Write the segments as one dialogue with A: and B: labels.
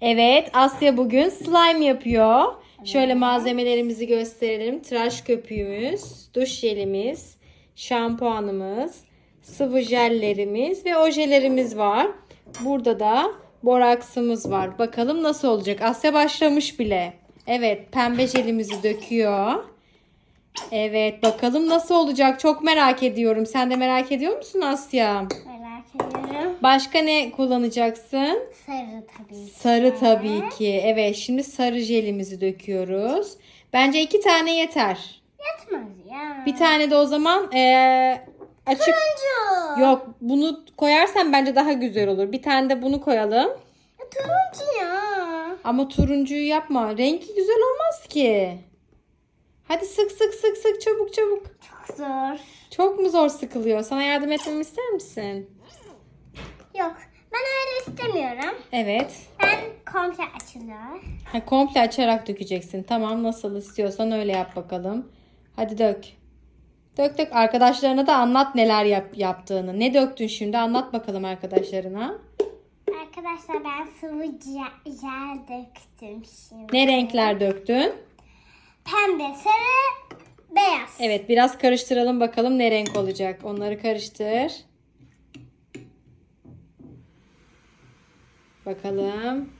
A: Evet, Asya bugün slime yapıyor. Şöyle malzemelerimizi gösterelim. Tıraş köpüğümüz, duş jelimiz, şampuanımız, sıvı jellerimiz ve ojelerimiz var. Burada da boraksımız var. Bakalım nasıl olacak? Asya başlamış bile. Evet, pembe jelimizi döküyor. Evet, bakalım nasıl olacak? Çok merak ediyorum. Sen de merak ediyor musun Asya?
B: Ediyorum.
A: Başka ne kullanacaksın?
B: Sarı tabii ki.
A: Sarı tabii ki. Evet şimdi sarı jelimizi döküyoruz. Bence iki tane yeter.
B: Yetmez ya.
A: Bir tane de o zaman eee, açık...
B: Turuncu.
A: Yok bunu koyarsan bence daha güzel olur. Bir tane de bunu koyalım.
B: Ya, turuncu ya.
A: Ama turuncuyu yapma. Rengi güzel olmaz ki. Hadi sık sık sık sık çabuk çabuk.
B: Çok zor.
A: Çok mu zor sıkılıyor? Sana yardım etmemi ister misin?
B: Yok. Ben öyle istemiyorum.
A: Evet.
B: Ben komple açılıyor.
A: Ha, komple açarak dökeceksin. Tamam nasıl istiyorsan öyle yap bakalım. Hadi dök. Dök dök. Arkadaşlarına da anlat neler yap, yaptığını. Ne döktün şimdi anlat bakalım arkadaşlarına.
B: Arkadaşlar ben sıvı je- jel döktüm şimdi.
A: Ne renkler döktün?
B: Pembe, sarı, beyaz.
A: Evet biraz karıştıralım bakalım ne renk olacak. Onları karıştır. Bakalım.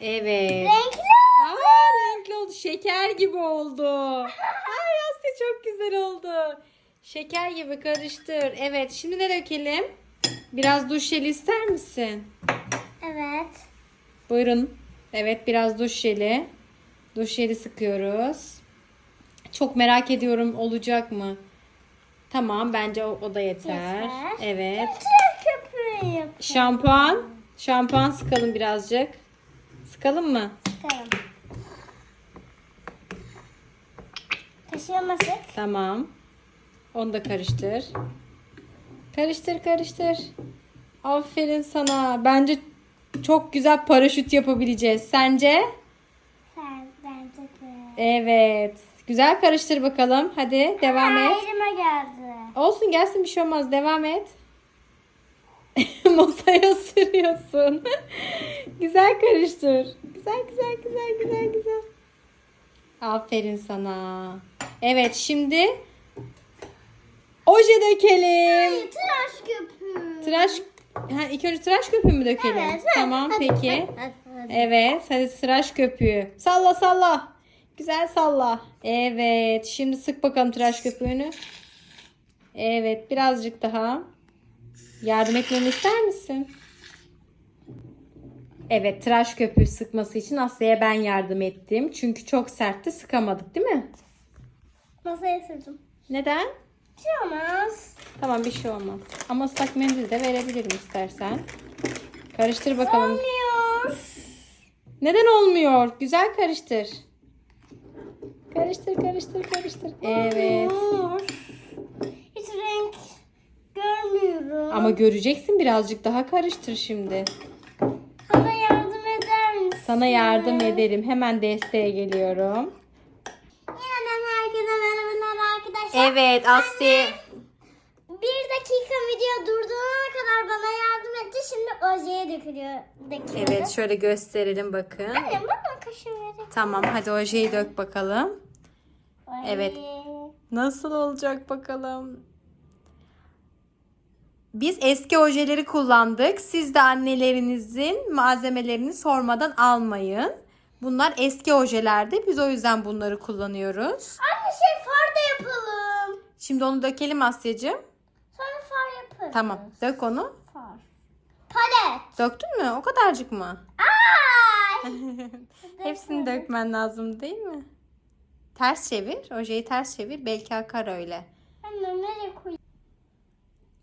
A: Evet.
B: Renkli.
A: Aa, renkli oldu. Şeker gibi oldu. Ay Asya çok güzel oldu. Şeker gibi karıştır. Evet şimdi ne dökelim? Biraz duş jeli ister misin?
B: Evet.
A: Buyurun. Evet biraz duş jeli. Duş jeli sıkıyoruz. Çok merak ediyorum olacak mı? Tamam bence o, o da yeter.
B: Yeter.
A: Evet.
B: Köpüğü yapalım.
A: Şampuan. Şampuan sıkalım birazcık. Sıkalım mı?
B: Tamam. Taşıyamazsın.
A: Tamam. Onu da karıştır. Karıştır karıştır. Aferin sana. Bence çok güzel paraşüt yapabileceğiz. Sence?
B: Sen bence de.
A: Evet. Güzel karıştır bakalım. Hadi devam et.
B: Elime geldi.
A: Olsun gelsin bir şey olmaz. Devam et. Masaya sürüyorsun. güzel karıştır. Güzel güzel güzel güzel güzel. Aferin sana. Evet şimdi oje dökelim.
B: Tıraş köpüğü.
A: Tıraş ha, ilk önce tıraş köpüğü mü dökelim?
B: Evet.
A: Tamam
B: Hadi,
A: peki.
B: hadi, hadi.
A: Evet hadi tıraş köpüğü. Salla salla. Güzel salla. Evet şimdi sık bakalım tıraş köpüğünü. Evet birazcık daha. Yardım etmemi ister misin? Evet tıraş köpüğü sıkması için Asya'ya ben yardım ettim. Çünkü çok sertti sıkamadık değil mi?
B: Masaya sürdüm.
A: Neden?
B: Bir şey olmaz.
A: Tamam bir şey olmaz. Ama ıslak mendil de verebilirim istersen. Karıştır bakalım.
B: Olmuyor.
A: Neden olmuyor? Güzel karıştır. Karıştır, karıştır, karıştır. Evet.
B: Olmuyor. Görmüyorum.
A: Ama göreceksin birazcık daha karıştır şimdi.
B: Bana yardım eder misin?
A: Sana yardım ederim. Hemen desteğe geliyorum.
B: Yeniden herkese merhabalar arkadaşlar.
A: Evet Asya.
B: Bir dakika video durduğuna kadar bana yardım etti. Şimdi ojeye dökülüyor.
A: Evet şöyle gösterelim bakın.
B: Annem bana kaşığı verin.
A: Tamam hadi ojeyi dök bakalım.
B: Ay.
A: Evet. Nasıl olacak bakalım. Biz eski ojeleri kullandık. Siz de annelerinizin malzemelerini sormadan almayın. Bunlar eski ojelerdi. Biz o yüzden bunları kullanıyoruz.
B: Anne şey far da yapalım.
A: Şimdi onu dökelim Asya'cığım.
B: Sonra far yaparız.
A: Tamam dök onu.
B: Far. Palet.
A: Döktün mü? O kadarcık mı?
B: Ay.
A: Hepsini dökmen lazım değil mi? Ters çevir. Ojeyi ters çevir. Belki akar öyle.
B: Anne nereye koyayım?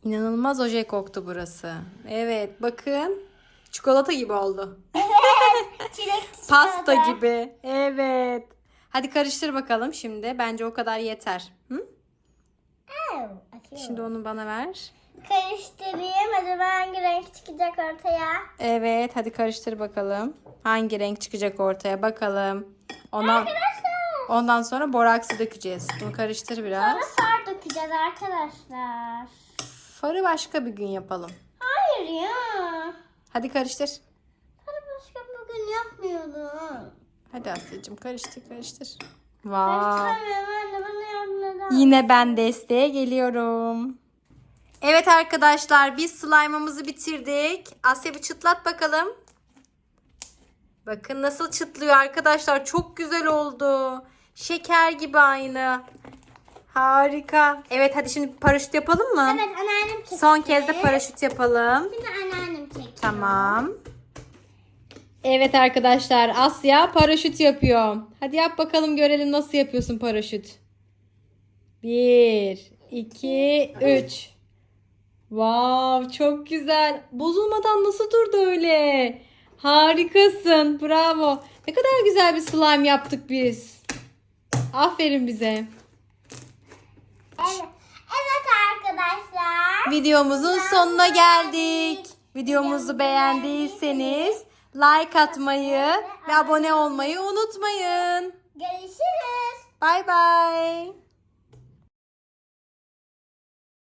A: İnanılmaz oje koktu burası. Evet bakın. Çikolata gibi oldu.
B: Çilek
A: Pasta gibi. Evet. Hadi karıştır bakalım şimdi. Bence o kadar yeter. Hı? Şimdi onu bana ver.
B: Karıştırayım. Acaba hangi renk çıkacak ortaya?
A: Evet hadi karıştır bakalım. Hangi renk çıkacak ortaya bakalım. Ona,
B: Arkadaşlar.
A: ondan sonra boraksı dökeceğiz. Bunu karıştır biraz.
B: Sonra far dökeceğiz arkadaşlar.
A: Farı başka bir gün yapalım.
B: Hayır ya.
A: Hadi karıştır.
B: bugün yapmıyorum.
A: Hadi Asya'cığım karıştır karıştır. Vay. Yine ben desteğe geliyorum. Evet arkadaşlar biz slime'ımızı bitirdik. Asya bir çıtlat bakalım. Bakın nasıl çıtlıyor arkadaşlar. Çok güzel oldu. Şeker gibi aynı. Harika. Evet hadi şimdi paraşüt yapalım mı?
B: Evet anneannem çekti.
A: Son kez de paraşüt yapalım.
B: Şimdi anneannem çekti.
A: Tamam. Evet arkadaşlar Asya paraşüt yapıyor. Hadi yap bakalım görelim nasıl yapıyorsun paraşüt. 1, 2, 3. Wow çok güzel. Bozulmadan nasıl durdu öyle? Harikasın. Bravo. Ne kadar güzel bir slime yaptık biz. Aferin bize.
B: Evet. Evet arkadaşlar.
A: Videomuzun sonuna geldik. Videomuzu beğendiyseniz like atmayı ve abone olmayı unutmayın.
B: Görüşürüz.
A: Bay bay.